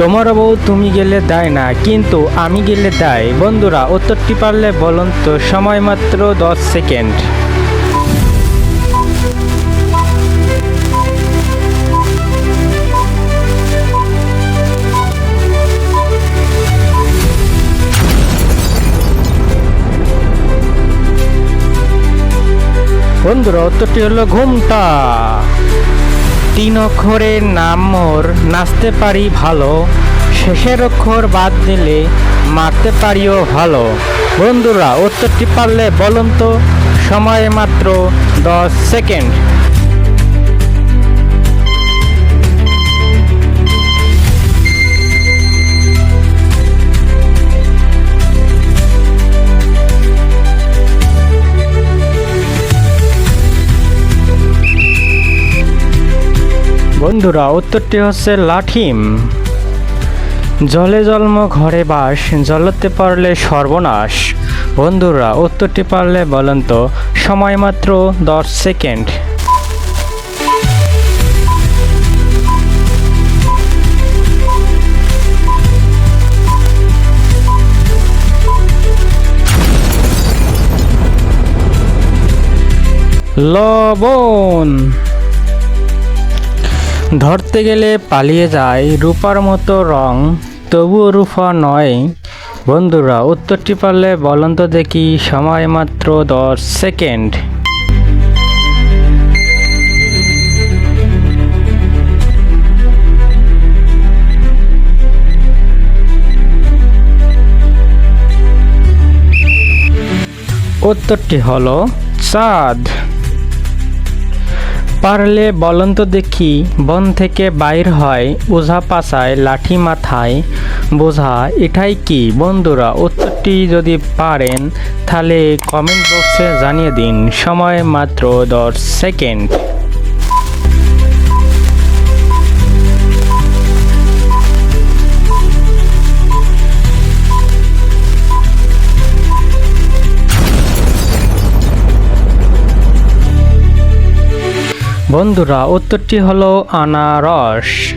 তোমার বউ তুমি গেলে দেয় না, কিন্তু আমি গেলে দেয়। বন্ধুরা, উত্তরটি পারলে বলুন তো, সময় মাত্র দশ সেকেন্ড। বন্ধুরা, উত্তরটি হলো ঘুমটা। তিন অক্ষরের নাম মোর নাচতে পারি ভালো, শেষের অক্ষর বাদ দিলে মারতে পারিও ভালো। বন্ধুরা, উত্তরটি পারলে বলুন তো, সময় মাত্র দশ সেকেন্ড। বন্ধুরা, উত্তরটি হচ্ছে লাঠিম। জলে জন্ম, ঘরে বাস, জলতে পারলে সর্বনাশ। বন্ধুরা, উত্তরটি পারলে বলেন তো, সময় মাত্র দশ সেকেন্ড। লবণ। ধরতে গেলে পালিয়ে যায় রূপার মতো রং, তবুও রূপা নয়। বন্ধুরা, উত্তরটি পারলে বলন্ত দেখি সময় মাত্র দশ সেকেন্ড। উত্তরটি হলো চাঁদ। পারলে বলন্ত দেখি, বন থেকে বাইর হয় ওঝা পাশায় লাঠি মাথায়। বোঝা, এটাই কি? বন্ধুরা, উত্তরটি যদি পারেন, তাহলে কমেন্ট বক্সে জানিয়ে দিন। সময় মাত্র দশ সেকেন্ড বন্ধুরা, উত্তরটি হলো আনারস।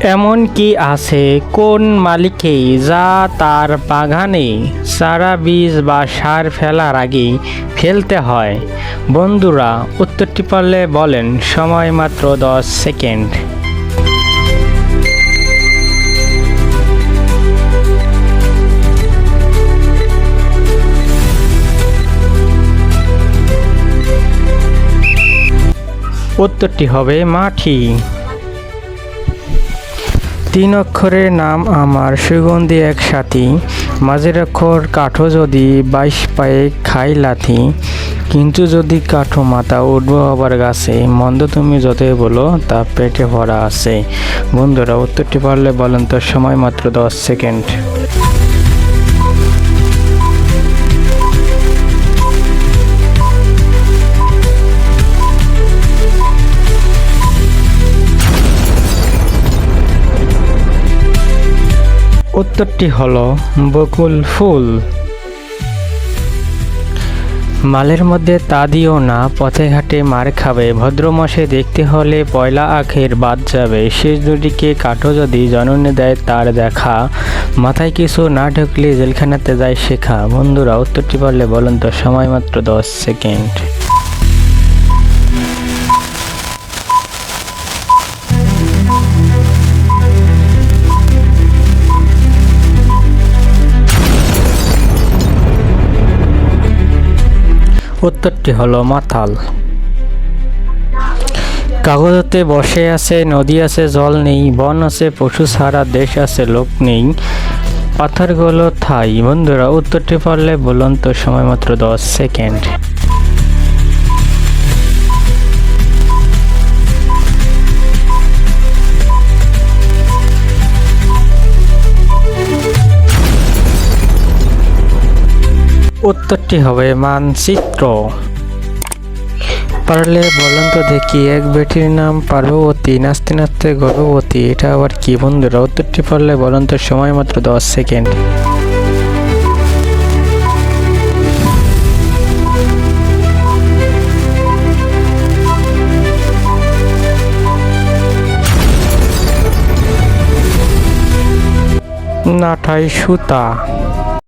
এমন কি আছে? কোন মালিকেই যা তার বাগানে চারা বীজ বা সার ফেলার আগে ফেলতে হয়? বন্ধুরা, উত্তরটি পারলে বলেন। সময় মাত্র দশ সেকেন্ড। উত্তরটি হবে মাটি। তিন অক্ষরের নাম আমার সুগন্ধি এক সাথী। মাঝের অক্ষর কাঠো যদি বাইশ পায়ে খাই লাথি। কিন্তু যদি কাঠো মাথা উঠবো আবার গাছে, মন্দ তুমি যতই বলো তা পেটে ভরা আছে। বন্ধুরা, উত্তরটি পারলে বলেন তো, সময় মাত্র দশ সেকেন্ড। উত্তরটি হল বকুল ফুল। মালের মধ্যে তা দিও না, পথে ঘাটে মার খাবে। ভদ্র মাসে দেখতে হলে পয়লা আখের বাদ যাবে। শেষ দুটিকে কাঠো যদি জননে দেয় তার দেখা। মাথায় কিছু না ঢুকলে জেলখানাতে যায় শেখা। বন্ধুরা, উত্তরটি পারলে বলুন তো, সময় মাত্র দশ সেকেন্ড। উত্তরটি হলো মাতাল কাগজতে বসে আছে, নদী আছে, জল নেই, বন আছে, পশু ছাড়া দেশ আছে, লোক নেই, পাথরগুলো থাই। বন্ধুরা, উত্তরটি পারলে বলুন তো সময় মাত্র দশ সেকেন্ড। উত্তরটি হবে মানচিত্র। পারলে বলুন তো দেখি, এক বেটির নাম পার্বতী নাচতে নাচতে গর্ভবতী, এটা আবার কি বন্ধুরা? উত্তরটি পারলে বলুন তো সময় মাত্র দশ সেকেন্ড। নাঠাই সুতা।